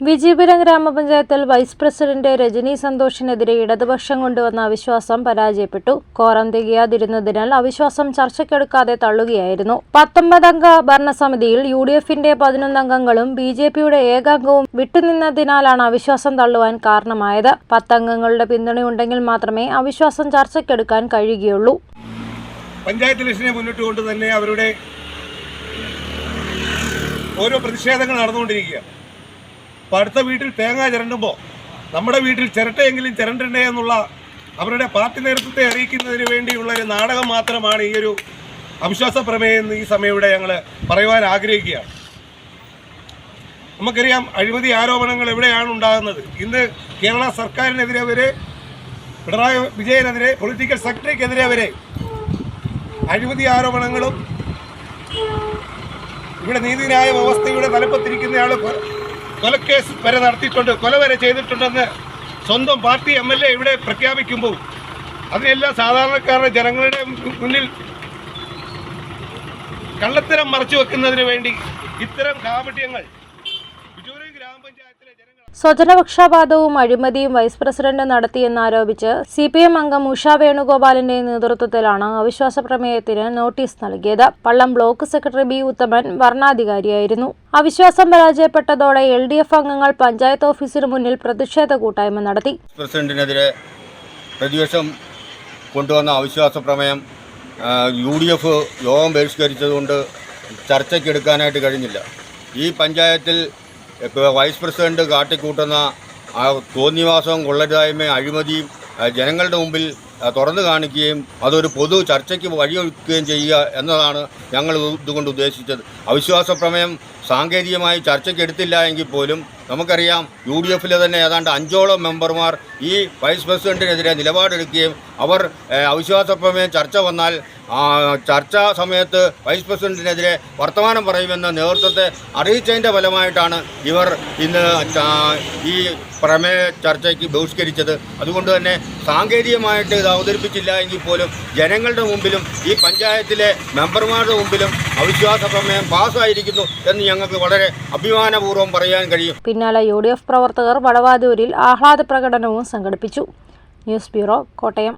വിജയപുരം ഗ്രാമപഞ്ചായത്തിൽ vice president Rajani സന്തോഷിനെതിരെ ഇടതുപക്ഷം കൊണ്ടുവന്ന അവിശ്വാസം പരാജയപ്പെട്ടു. കോറം തികയാതിരുന്നതിനാൽ അവിശ്വാസം ചർച്ചയ്ക്കെടുക്കാതെ തള്ളുകയായിരുന്നു. പത്തൊമ്പതംഗ ഭരണസമിതിയിൽ യു ഡി എഫിന്റെ പതിനൊന്നംഗങ്ങളും ബി ജെ പിയുടെ ഏകാംഗവും വിട്ടുനിന്നതിനാലാണ് അവിശ്വാസം തള്ളുവാൻ കാരണമായത്. പത്തംഗങ്ങളുടെ പിന്തുണയുണ്ടെങ്കിൽ മാത്രമേ അവിശ്വാസം ചർച്ചയ്ക്കെടുക്കാൻ കഴിയുകയുള്ളൂ. പഞ്ചായത്ത് ഇലക്ഷനെ മുന്നിട്ട് കൊണ്ട് തന്നെ അവരുടെ ഓരോ പ്രതിഷേധങ്ങൾ നടന്നുകൊണ്ടിരിക്കുക അപ്പോൾ അടുത്ത വീട്ടിൽ തേങ്ങ ചിരണ്ടുമ്പോൾ നമ്മുടെ വീട്ടിൽ ചിരട്ടയെങ്കിലും ചിരണ്ടണ്ടേ എന്നുള്ള അവരുടെ പാർട്ടി നേതൃത്വത്തെ അറിയിക്കുന്നതിന് വേണ്ടിയുള്ള ഒരു നാടകം മാത്രമാണ് ഈ ഒരു അവിശ്വാസ പ്രമേയം ഈ സമയം ഇവിടെ ഞങ്ങൾ പറയുവാൻ ആഗ്രഹിക്കുകയാണ്. നമുക്കറിയാം അഴിമതി ആരോപണങ്ങൾ എവിടെയാണ് ഉണ്ടാകുന്നത്? ഇന്ന് കേരള സർക്കാരിനെതിരെ വരെ പിണറായി വിജയനെതിരെ പൊളിറ്റിക്കൽ സെക്രട്ടറിക്കെതിരെ വരെ അഴിമതി ആരോപണങ്ങളും ഇവിടെ നീതിന്യായ വ്യവസ്ഥയുടെ തലപ്പത്തിരിക്കുന്നയാൾ കൊലക്കേസ് വരെ നടത്തിയിട്ടുണ്ട്. കൊല വരെ ചെയ്തിട്ടുണ്ടെന്ന് സ്വന്തം പാർട്ടി എം എൽ എ ഇവിടെ പ്രഖ്യാപിക്കുമ്പോൾ അതിനെല്ലാം സാധാരണക്കാരുടെ ജനങ്ങളുടെ മുന്നിൽ കള്ളത്തരം മറച്ചു വെക്കുന്നതിന് വേണ്ടി ഇത്തരം കാപട്യങ്ങൾ സ്വജനപക്ഷപാതവും അഴിമതിയും വൈസ് പ്രസിഡന്റ് നടത്തിയെന്നാരോപിച്ച് സി പി എം അംഗം ഉഷ വേണുഗോപാലിന്റെ നേതൃത്വത്തിലാണ് അവിശ്വാസ പ്രമേയത്തിന് നോട്ടീസ് നൽകിയത്. Pallam block secretary B Uthaman വർണാധികാരിയായിരുന്നു. അവിശ്വാസം പരാജയപ്പെട്ടതോടെ എൽ ഡി എഫ് അംഗങ്ങൾ പഞ്ചായത്ത് ഓഫീസിന് മുന്നിൽ പ്രതിഷേധ കൂട്ടായ്മ നടത്തി. പ്രസിഡന്റിനെതിരെ പ്രതിപക്ഷം കൊണ്ടുവന്ന അവിശ്വാസ പ്രമേയം യു ഡി എഫ് യോഗം ബഹിഷ്കരിച്ചതുകൊണ്ട് കഴിഞ്ഞില്ല. ഈ പഞ്ചായത്തിൽ ഇപ്പോൾ വൈസ് പ്രസിഡന്റ് കാട്ടിക്കൂട്ടുന്ന ആ തോന്നിവാസവും കൊള്ളരുതായ്മയും അഴിമതിയും ജനങ്ങളുടെ മുമ്പിൽ തുറന്നു കാണിക്കുകയും അതൊരു പൊതു ചർച്ചയ്ക്ക് വഴിയൊരുക്കുകയും ചെയ്യുക എന്നതാണ് ഞങ്ങൾ ഇത് ഇതുകൊണ്ട് ഉദ്ദേശിച്ചത്. അവിശ്വാസ പ്രമേയം സാങ്കേതികമായി ചർച്ചയ്ക്ക് എടുത്തില്ല എങ്കിൽ പോലും നമുക്കറിയാം യു ഡി എഫിലെ തന്നെ ഏതാണ്ട് അഞ്ചോളം മെമ്പർമാർ ഈ വൈസ് പ്രസിഡന്റിനെതിരെ നിലപാടെടുക്കുകയും അവർ അവിശ്വാസ പ്രമേയം ചർച്ച വന്നാൽ ചർച്ചാ സമയത്ത് വൈസ് പ്രസിഡന്റിനെതിരെ വർത്തമാനം പറയുമെന്ന നേതൃത്വത്തെ അറിയിച്ചതിന്റെ ഫലമായിട്ടാണ് ഇവർ ഇന്ന് ഈ പ്രമേയ ചർച്ചയ്ക്ക് ബഹിഷ്കരിച്ചത്. അതുകൊണ്ട് തന്നെ സാങ്കേതികമായിട്ട് ഇത് അവതരിപ്പിച്ചില്ല എങ്കിൽ പോലും ജനങ്ങളുടെ മുമ്പിലും ഈ പഞ്ചായത്തിലെ മെമ്പർമാരുടെ മുമ്പിലും അവിശ്വാസ പ്രമേയം പാസ്സായിരിക്കുന്നു എന്ന് ഞങ്ങൾക്ക് വളരെ അഭിമാനപൂർവം പറയാൻ കഴിയും. പിന്നാലെ യു പ്രവർത്തകർ വടവാതൂരിൽ ആഹ്ലാദ പ്രകടനവും സംഘടിപ്പിച്ചു. News bureau Kottayam.